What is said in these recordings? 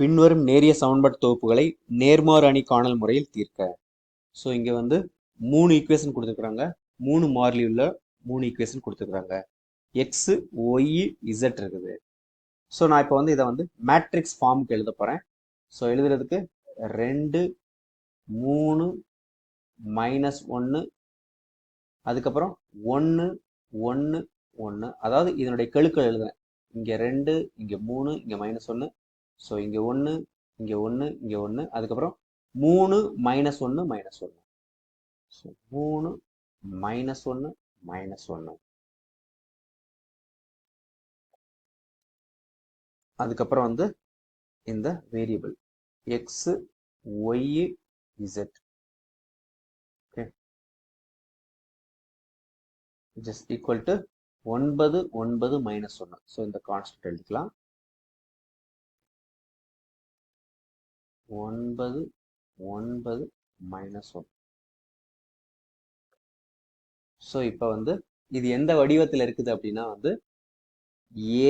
பின்வரும் நேரிய சமன்பாடு தொகுப்புகளை நேர்மாறு அணி காணல் முறையில் தீர்க்க. ஸோ இங்கே வந்து மூணு ஈக்குவேஷன் கொடுத்துருக்குறாங்க. மூணு மாறிலி உள்ள மூணு ஈக்குவேஷன் கொடுத்துருக்குறாங்க. எக்ஸு ஒய் இசட் இருக்குது. ஸோ நான் இப்போ வந்து இதை வந்து மேட்ரிக்ஸ் ஃபார்முக்கு எழுத போகிறேன் ஸோ எழுதுறதுக்கு ரெண்டு மூணு மைனஸ் ஒன்று அதுக்கப்புறம் ஒன்று ஒன்று ஒன்று அதாவது இதனுடைய கெழுக்கள் எழுதுறேன். இங்கே ரெண்டு இங்கே மூணு இங்கே மைனஸ் ஒன்று ஸோ இங்கே ஒன்று இங்கே ஒன்று இங்கே ஒன்று அதுக்கப்புறம் மூணு மைனஸ் ஒன்று மைனஸ் ஒன்று ஸோ மூணு மைனஸ் ஒன்று மைனஸ் ஒன்று அதுக்கப்புறம் வந்து இந்த variable X Y Z okay just equal to ஒன்பது ஒன்பது மைனஸ் ஒன்று ஸோ இந்த கான்ஸ்டன்ட் எழுதிக்கலாம் ஒன்பது ஒன்பது மைனஸ் ஒன் ஸோ இப்போ வந்து இது எந்த வடிவத்தில் இருக்குது அப்படின்னா வந்து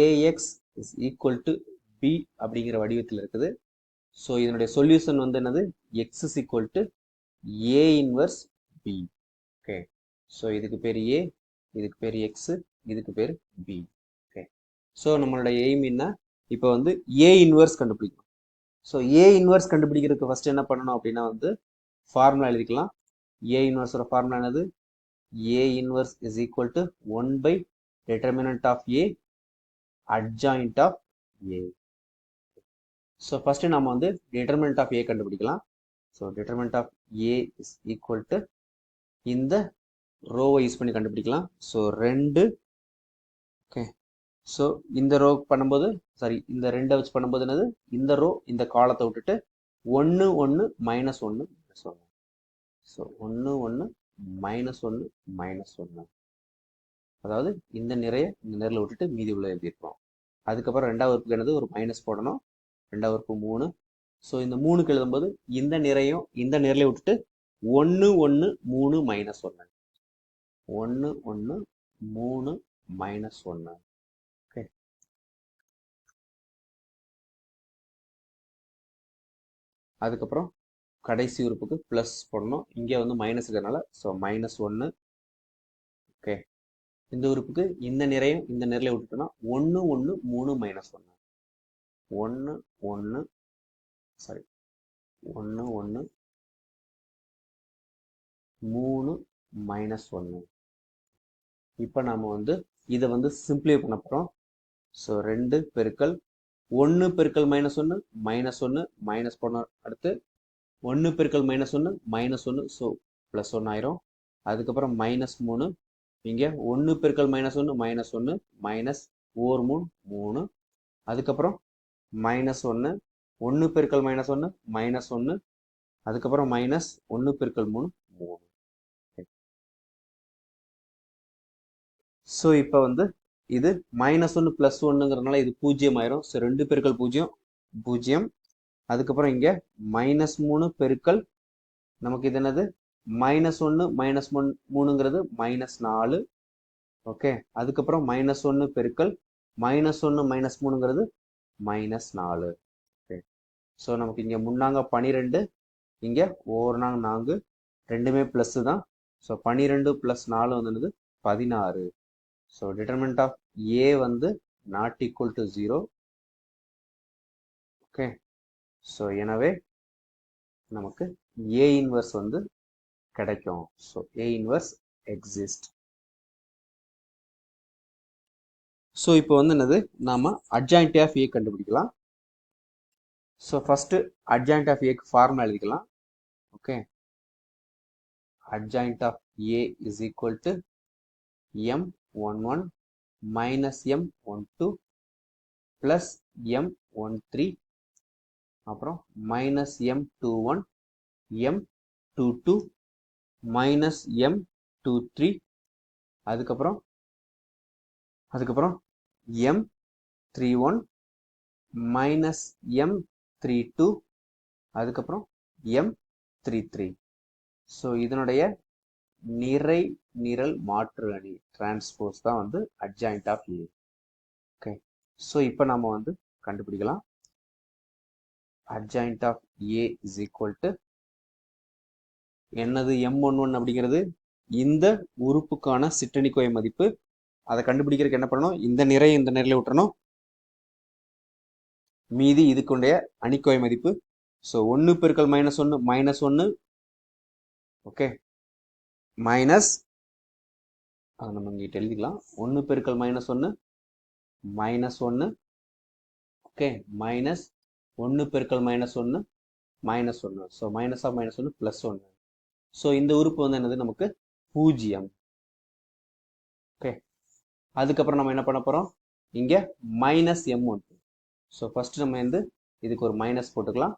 A X is equal to B அப்படிங்கிற வடிவத்தில் இருக்குது. ஸோ இதனுடைய சொல்யூஷன் வந்து என்னது? X is equal to A inverse B okay so இதுக்கு பேர் ஏ இதுக்கு பேர் எக்ஸு இதுக்கு பேர் பி ஓகே ஸோ நம்மளோட எய்ம் என்ன? இப்போ வந்து ஏ இன்வர்ஸ் கண்டுபிடிக்கணும். ஸோ ஏ இன்வர்ஸ் கண்டுபிடிக்கிறதுக்கு ஃபஸ்ட்டு என்ன பண்ணணும் அப்படின்னா வந்து ஃபார்முலா எழுதிக்கலாம். ஏ இன்வர்ஸோட ஃபார்முலா என்னது? A inverse is equal to one by determinant of A adjoint of A so first நம்ம வந்து determinant ஆஃப் ஏ கண்டுபிடிக்கலாம். So determinant of A is equal to இந்த ரோவை யூஸ் பண்ணி கண்டுபிடிக்கலாம். ஸோ ரெண்டு ஓகே ஸோ இந்த ரோ பண்ணும்போது சாரி இந்த ரெண்டை வச்சு பண்ணும்போது என்னது? இந்த ரோ இந்த காலத்தை விட்டுட்டு ஒன்று ஒன்று மைனஸ் ஒன்று மைனஸ் ஸோ ஒன்று ஒன்று மைனஸ் ஒன்று மைனஸ் ஒன்று அதாவது இந்த நிறைய இந்த நேரில் விட்டுட்டு மீதி உள்ள எழுதியிருக்கோம் அதுக்கப்புறம் ரெண்டாவது உறுப்புக்கு என்னது? ஒரு மைனஸ் போடணும். ரெண்டாவது உறுப்பு மூணு. ஸோ இந்த மூணுக்கு எழுதும்போது இந்த நிறையும் இந்த நிறைய விட்டுட்டு ஒன்று ஒன்று மூணு மைனஸ் ஒன்று ஒன்று ஒன்று மூணு மைனஸ் ஒன்று அதுக்கப்புறம் கடைசி உறுப்புக்கு ப்ளஸ் போடணும். இங்கே வந்து மைனஸ் இருக்கிறதுனால ஸோ மைனஸ் ஒன்று ஓகே இந்த உறுப்புக்கு இந்த நிறையும் இந்த நிறைய விட்டுட்டோம்னா ஒன்று ஒன்று மூணு மைனஸ் ஒன்று ஒன்று ஒன்று சாரி ஒன்று ஒன்று மூணு மைனஸ் ஒன்று இப்போ நாம் வந்து இதை வந்து சிம்பிளை பண்ண போகிறோம் ஸோ ரெண்டு பெருக்கல் ஒன்று பெருக்கல் மைனஸ் ஒன்று மைனஸ் ஒன்று மைனஸ் பண்ண அடுத்து ஒன்று பெருக்கல் மைனஸ் ஒன்று மைனஸ் ஒன்று ஸோ ப்ளஸ் ஒன்று ஆயிரும். அதுக்கப்புறம் மைனஸ் மூணு இங்கே ஒன்று பெருக்கல் மைனஸ் ஒன்று மைனஸ் ஒன்று மைனஸ் ஓர் மூணு மூணு. அதுக்கப்புறம் மைனஸ் ஒன்று ஒன்று பெருக்கல் மைனஸ் ஒன்று மைனஸ் ஒன்று அதுக்கப்புறம் மைனஸ் ஒன்று பெருக்கல் மூணு மூணு. ஸோ இப்போ வந்து இது மைனஸ் ஒன்று ப்ளஸ் ஒன்றுங்கிறதுனால இது பூஜ்ஜியம் ஆயிரும் ஸோ ரெண்டு பெருக்கள் பூஜ்ஜியம் பூஜ்ஜியம். அதுக்கப்புறம் இங்கே மைனஸ் மூணு பெருக்கள் நமக்கு இது என்னது? மைனஸ் ஒன்று மைனஸ் மூணு மூணுங்கிறது மைனஸ் நாலு. ஓகே அதுக்கப்புறம் மைனஸ் ஒன்று பெருக்கள் மைனஸ் ஒன்று மைனஸ் மூணுங்கிறது மைனஸ் நாலு. ஓகே ஸோ நமக்கு இங்கே முன்னாங்க பனிரெண்டு இங்கே ஓர்னாங்க நான்கு ரெண்டுமே ப்ளஸ்ஸு தான். ஸோ பனிரெண்டு ப்ளஸ் நாலு வந்து என்னது? பதினாறு. ஸோ டிட்டர்மெண்ட் ஆஃப் ஏ வந்து not equal to zero okay so எனவே நமக்கு ஏ இன்வர்ஸ் வந்து கிடைக்கும். So A inverse exist so இப்போ வந்து என்னது? நாம அட்ஜாயிண்ட் ஆஃப் ஏ கண்டுபிடிக்கலாம். ஸோ ஃபஸ்ட்டு அட்ஜாயிண்ட் ஆஃப் ஏக்கு ஃபார்முலா எழுதிக்கலாம். Okay adjoint of A is equal to M one one minus M one two plus M one three அப்புறம் minus M two one M two two minus M two three அதுக்கப்புறம் அதுக்கப்புறம் M three one minus M three two அதுக்கப்புறம் M three three so இதனுடைய நிறை நிரல் மாற்று அணி transpose தான் வந்து adjoint of A okay so இப்போ நம்ம வந்து கண்டுபிடிக்கலாம். Adjoint of A is equal to என்னது எம் ஒன் ஒன் அப்படிங்கிறது? இந்த உறுப்புக்கான சிற்றணிக்கோய மதிப்பு. அதை கண்டுபிடிக்கிறதுக்கு என்ன பண்ணணும்? இந்த நிறை இந்த நிறையில் விட்டுறணும் மீதி இதுக்குடைய அணிக்கோய மதிப்பு. ஸோ ஒன்று பெருக்கல் மைனஸ் ஒன்று மைனஸ் ஒன்று ஓகே மைனஸ் அதை நம்ம இங்கிட்ட எழுதிக்கலாம். ஒன்று பெருக்கல் மைனஸ் ஒன்று மைனஸ் ஒன்று ஓகே மைனஸ் ஒன்று பெருக்கல் மைனஸ் ஒன்று மைனஸ் ஒன்று ஸோ மைனஸ் ஆஃப் மைனஸ் ஒன்று ப்ளஸ் ஒன்று ஸோ இந்த உறுப்பு வந்து என்னது? நமக்கு பூஜ்ஜியம். ஓகே அதுக்கப்புறம் நம்ம என்ன பண்ண போகிறோம் இங்கே minus M one so first நம்ம வந்து இதுக்கு ஒரு மைனஸ் போட்டுக்கலாம்.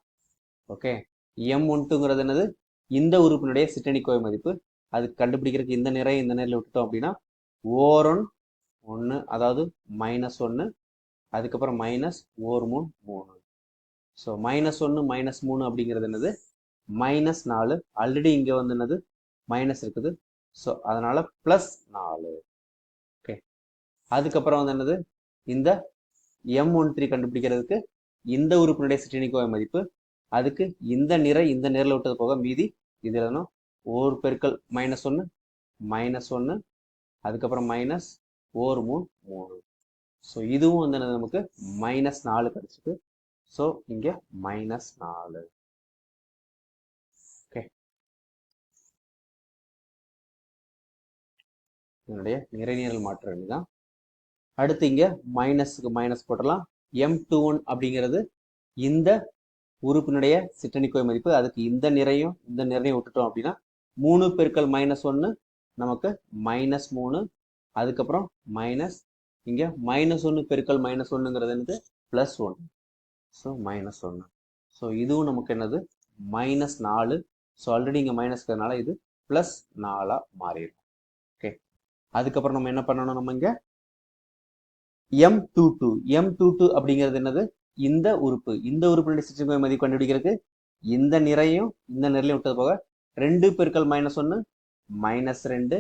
ஓகே எம் ஒன்ட்டுங்கிறது என்னது? இந்த உறுப்பினுடைய சிற்றணிக்கோய் மதிப்பு. அது கண்டுபிடிக்கிறதுக்கு இந்த நிறை இந்த நிலையில் விட்டுட்டோம் அப்படின்னா ஓரொன் ஒன்று அதாவது மைனஸ் ஒன்று அதுக்கப்புறம் மைனஸ் ஓர் மூணு மூணு. ஸோ மைனஸ் ஒன்று மைனஸ் மூணு அப்படிங்கிறது என்னது? மைனஸ் நாலு. ஆல்ரெடி இங்கே வந்து என்னது? மைனஸ் இருக்குது. ஸோ அதனால ப்ளஸ் நாலு. ஓகே அதுக்கப்புறம் வந்து என்னது? இந்த எம் ஒன் த்ரீ கண்டுபிடிக்கிறதுக்கு இந்த உறுப்பினுடைய சிற்றினிக்கோய மதிப்பு அதுக்கு இந்த நிறை இந்த நிறையில் விட்டது போக மீதி இது எழுதணும் ஓர் பெருக்கல் மைனஸ் ஒன்று மைனஸ் ஒன்று அதுக்கப்புறம் மைனஸ் ஓர் மூணு மூணு. ஸோ இதுவும் வந்து நமக்கு? மைனஸ் நாலு கிடைச்சிது ஸோ இங்கே மைனஸ் நாலு. ஓகே இதனுடைய நிறைநீரல் மாற்றம் தான் அடுத்து இங்கே மைனஸுக்கு மைனஸ் போட்டலாம் எம் டூ ஒன் அப்படிங்கிறது இந்த உறுப்பினுடைய சிற்றணிக்கோய் மதிப்பு. அதுக்கு இந்த நிறையும் இந்த நிறையும் விட்டுட்டோம் அப்படின்னா மூணு பெருக்கல் மைனஸ் ஒன்று நமக்கு மைனஸ் மூணு அதுக்கப்புறம் மைனஸ் இங்க மைனஸ் ஒன்று பெருக்கல் மைனஸ் ஒன்றுங்கிறது என்னது? ப்ளஸ் ஒன்று ஸோ மைனஸ் ஒன்று ஸோ இதுவும் நமக்கு என்னது? மைனஸ் நாலு. ஸோ ஆல்ரெடி இங்கே மைனஸ்க்கிறதுனால இது ப்ளஸ் நாலாக மாறிடும். ஓகே அதுக்கப்புறம் நம்ம என்ன பண்ணணும் நம்ம இங்கே? M two two M two two அப்படிங்கிறது என்னது? இந்த உறுப்பு. இந்த உறுப்பினுடைய சிற்றணிக்கோய் மதிப்பு கண்டுபிடிக்கிறதுக்கு இந்த நிறையும் இந்த நிறையும் விட்டது போக ரெண்டு பெருக்கல் மைனஸ் ஒன்று மைனஸ் ரெண்டு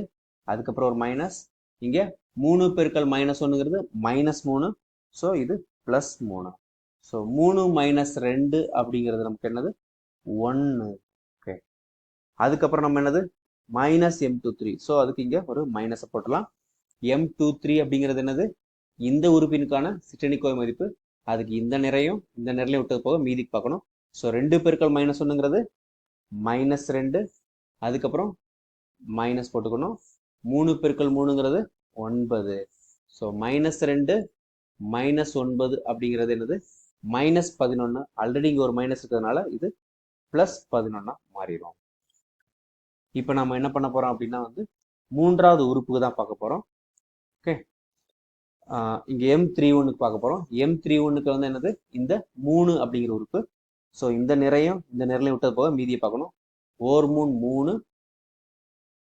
அதுக்கப்புறம் ஒரு மைனஸ் இங்கே மூணு பெருக்கல் மைனஸ் ஒன்றுங்கிறது மைனஸ் மூணு. ஸோ இது ப்ளஸ் மூணு. ஸோ மூணு மைனஸ் ரெண்டு அப்படிங்கிறது நமக்கு என்னது? ஒன்று ஓகே அதுக்கப்புறம் நம்ம என்னது? Minus M two three so அதுக்கு இங்கே ஒரு மைனஸை போட்டலாம். எம் டூ த்ரீ அப்படிங்கிறது என்னது? இந்த உறுப்பினுக்கான சிட்டனிக்கோய் மதிப்பு. அதுக்கு இந்த நிறையும் இந்த நிறையும் விட்டது போக மீதிக்கு பார்க்கணும். ஸோ ரெண்டு பெருக்கள் மைனஸ் ஒன்றுங்கிறது மைனஸ் ரெண்டு அதுக்கப்புறம் மைனஸ் போட்டுக்கணும். மூணு பெருக்கள் மூணுங்கிறது ஒன்பது. ஸோ மைனஸ் ரெண்டு மைனஸ் ஒன்பது அப்படிங்கிறது என்னது? மைனஸ் பதினொன்று ஆல்ரெடி இங்கே ஒரு மைனஸ் இருக்கிறதுனால இது ப்ளஸ் பதினொன்னா மாறிடும். இப்போ நம்ம என்ன பண்ண போகிறோம் அப்படின்னா வந்து மூன்றாவது உறுப்புக்கு தான் பார்க்க போகிறோம் ஓகே இங்கே எம் த்ரீ ஒன்னுக்கு பார்க்க போகிறோம் எம் த்ரீ ஒன்னுக்கு வந்து என்னது? இந்த மூணு அப்படிங்கிற உறுப்பு ஸோ இந்த நிறையும் இந்த நிறையும் விட்டது போக மீதியை பார்க்கணும். ஓர் மூணு மூணு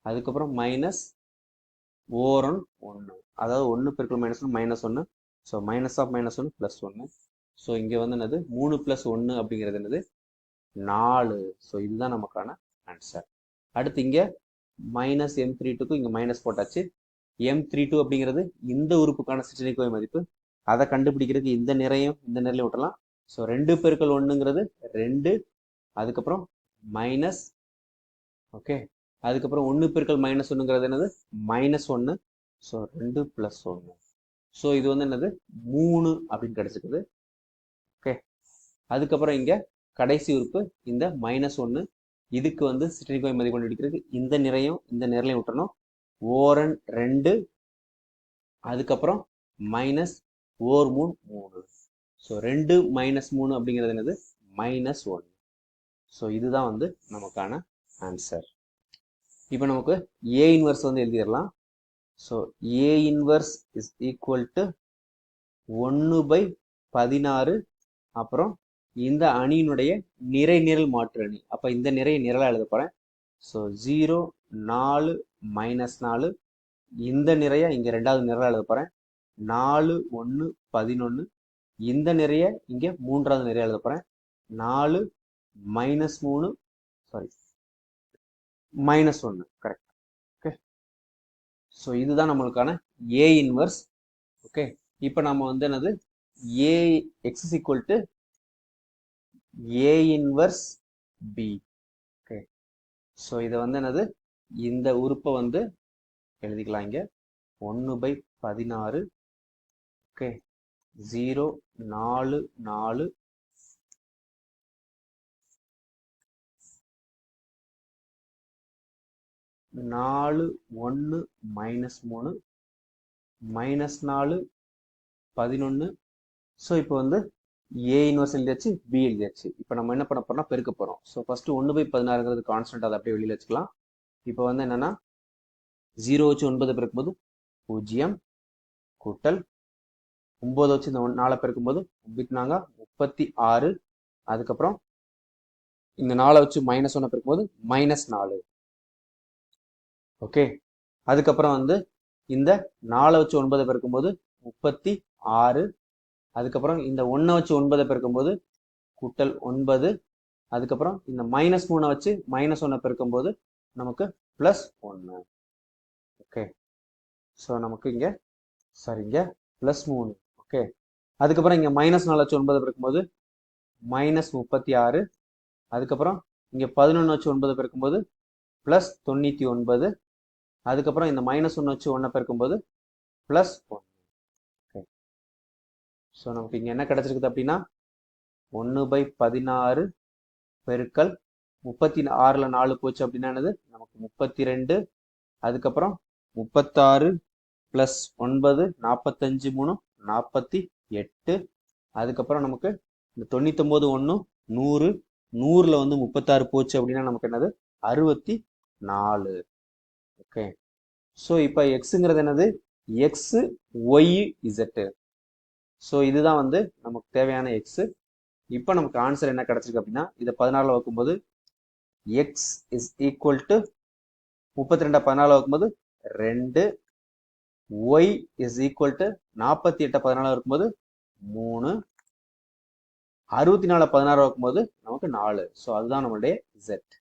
அதுக்கப்புறம் மைனஸ் ஓரன் ஒன்று அதாவது ஒன்று பெருக்கல் மைனஸ் ஒன்று மைனஸ் ஒன்று ஸோ மைனஸ் ஆஃப் மைனஸ் ஒன்று ப்ளஸ் ஒன்று ஸோ இங்கே வந்து என்னது? மூணு ப்ளஸ் ஒன்று அப்படிங்கிறது என்னது? நாலு. ஸோ இதுதான் நமக்கான ஆன்சர் அடுத்து இங்கே மைனஸ் எம் த்ரீ டூக்கும் இங்கே மைனஸ் போட்டாச்சு. எம் த்ரீ டூ அப்படிங்கிறது இந்த உறுப்புக்கான சிற்றணிக்கோய் மதிப்பு. அதை கண்டுபிடிக்கிறதுக்கு இந்த நிறையும் இந்த நிறையிலும் விட்டலாம். ஸோ ரெண்டு பெருக்கள் ஒன்றுங்கிறது ரெண்டு அதுக்கப்புறம் மைனஸ் ஓகே அதுக்கப்புறம் ஒன்று பெருக்கள் மைனஸ் ஒன்றுங்கிறது என்னது? மைனஸ் ஒன்று ஸோ ரெண்டு ப்ளஸ் ஒன்று ஸோ இது வந்து என்னது? மூணு அப்படின்னு கிடச்சிக்குது ஓகே அதுக்கப்புறம் இங்கே கடைசி உறுப்பு இந்த மைனஸ் ஒன்று இதுக்கு வந்து சிற்றினிக்கோய் மதி கொண்டு கண்டுபிடிக்கிறதுக்கு இந்த நிறையும் இந்த நிறையிலையும் விட்டுறணும். ஓரன் ரெண்டு அதுக்கப்புறம் மைனஸ் ஓர் மூணு மூணு. ஸோ ரெண்டு மைனஸ் மூணு அப்படிங்கிறது என்னது? மைனஸ் ஒன் ஸோ இதுதான் வந்து நமக்கான ஆன்சர் இப்போ நமக்கு ஏ இன்வர்ஸ் வந்து எழுதிடலாம். So A inverse is equal to ஒன்று பை பதினாறு. அப்புறம் இந்த அணியினுடைய நிறை நிரல் மாற்று அணி. அப்போ இந்த நிறைய நிரலாக எழுத போகிறேன் ஸோ ஜீரோ நாலு மைனஸ் நாலு. இந்த நிறைய இங்கே ரெண்டாவது நிரலாக எழுத போகிறேன் நாலு ஒன்று பதினொன்று இந்த நிறைய இங்கே மூன்றாவது நிறைய எழுத போகிறேன் நாலு மைனஸ் மூணு சாரி மைனஸ் ஒன்று கரெக்ட் ஓகே ஸோ இதுதான் நம்மளுக்கான ஏ இன்வர்ஸ் ஓகே இப்போ நம்ம வந்து என்னது? A X equal to A inverse B okay so இதை வந்து என்னது? இந்த உறுப்பை வந்து எழுதிக்கலாம் இங்கே. ஒன்று பை பதினாறு. ஓகே ஜீரோ நாலு நாலு. நாலு ஒன்று மைனஸ் மூணு. மைனஸ் நாலு பதினொன்று ஸோ இப்போ வந்து ஏ இன்வர்ஸ் எழுதியாச்சு பி எழுதியாச்சு. இப்போ நம்ம என்ன பண்ண போறோம்னா பெருக்க போகிறோம் ஸோ ஃபஸ்ட்டு ஒன்று பை பதினாறுங்கிறது கான்ஸ்டன்ட் அதை அப்படியே வெளியில் வச்சுக்கலாம். இப்போ வந்து என்னன்னா ஜீரோ வச்சு ஒன்பது பிறக்கும்போது பூஜ்ஜியம் கூட்டல் ஒம்பது வச்சு இந்த ஒன்- பெருக்கும்போது ஒம்பிட்டுனாங்க முப்பத்தி ஆறு. அதுக்கப்புறம் இந்த நாலை வச்சு மைனஸ் ஒன்று பெருக்கும்போது மைனஸ் நாலு. ஓகே அதுக்கப்புறம் வந்து இந்த நாலை வச்சு ஒன்பதை பெருக்கும்போது முப்பத்தி ஆறு. அதுக்கப்புறம் இந்த ஒன்றை வச்சு ஒன்பதை பெருக்கும்போது கூட்டல் ஒன்பது. அதுக்கப்புறம் இந்த மைனஸ் மூணை வச்சு மைனஸ் ஒன்றை பெருக்கும்போது நமக்கு ப்ளஸ் ஒன்று ஓகே ஸோ நமக்கு இங்கே சாரி இங்கே ப்ளஸ் மூணு. ஓகே அதுக்கப்புறம் இங்கே மைனஸ் நாலு ஒன்பது பிறக்கும்போது மைனஸ் முப்பத்தி ஆறு. அதுக்கப்புறம் இங்கே பதினொன்று வச்சு ஒன்பது பிறக்கும்போது ப்ளஸ் தொண்ணூற்றி ஒன்பது. அதுக்கப்புறம் இந்த மைனஸ் ஒன்று வச்சு ஒன்றை பிறக்கும்போது ப்ளஸ் ஒன்று ஓகே ஸோ நமக்கு இங்கே என்ன கிடச்சிருக்குது அப்படின்னா ஒன்று பை பதினாறு பெருக்கல் முப்பத்தி ஆறில் நாலு போச்சு அப்படின்னா என்னது? நமக்கு முப்பத்தி ரெண்டு. அதுக்கப்புறம் முப்பத்தாறு ப்ளஸ் ஒன்பது நாற்பத்தஞ்சு மூணு நாற்பத்தி எட்டு. அதுக்கப்புறம் நமக்கு இந்த தொண்ணூத்தொம்பது ஒன்று நூறு நூறில் வந்து முப்பத்தாறு போச்சு அப்படின்னா நமக்கு என்னது? அறுபத்தி நாலு. ஓகே. ஸோ இப்போ எக்ஸுங்கிறது என்னது? எக்ஸு ஒய் இசட்டு ஸோ இதுதான் வந்து நமக்கு தேவையான எக்ஸு இப்போ நமக்கு ஆன்சர் என்ன கிடச்சிருக்கு அப்படின்னா இதை பதினாலில் வைக்கும்போது எக்ஸ் இஸ் ஈக்குவல் டு முப்பத்தி ரெண்டை பதினாலில் வைக்கும்போது ரெண்டு ஒய் இஸ் ஈக்குவல் டு நாற்பத்தி எட்டு பதினாலு இருக்கும்போது மூணு. அறுபத்தி நாலு பதினாறு இருக்கும்போது நமக்கு நாலு. ஸோ அதுதான் நம்மளுடைய ஜெட்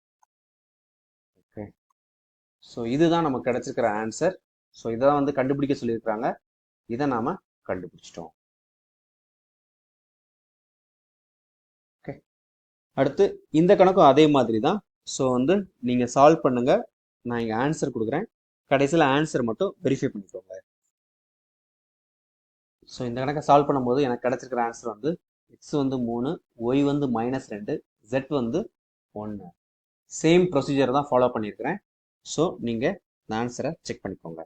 ஓகே ஸோ இதுதான் நமக்கு கிடைச்சிருக்கிற ஆன்சர் ஸோ இதை தான் வந்து கண்டுபிடிக்க சொல்லியிருக்கிறாங்க. இதை நாம கண்டுபிடிச்சிட்டோம். ஓகே அடுத்து இந்த கணக்கும் அதே மாதிரி தான் ஸோ வந்து நீங்கள் சால்வ் பண்ணுங்க. நான் இங்கே ஆன்சர் கொடுக்குறேன். கடைசியில் ஆன்சர் மட்டும் வெரிஃபை பண்ணிக்கோங்க. ஸோ இந்த கணக்கை சால்வ் பண்ணும்போது எனக்கு கிடச்சிருக்கிற ஆன்சர் வந்து எக்ஸ் வந்து மூணு ஒய் வந்து மைனஸ் ரெண்டு ஜெட் வந்து ஒன்று சேம் ப்ரொசீஜர் தான் ஃபாலோ பண்ணியிருக்கிறேன். ஸோ நீங்கள் இந்த ஆன்சரை செக் பண்ணிக்கோங்க.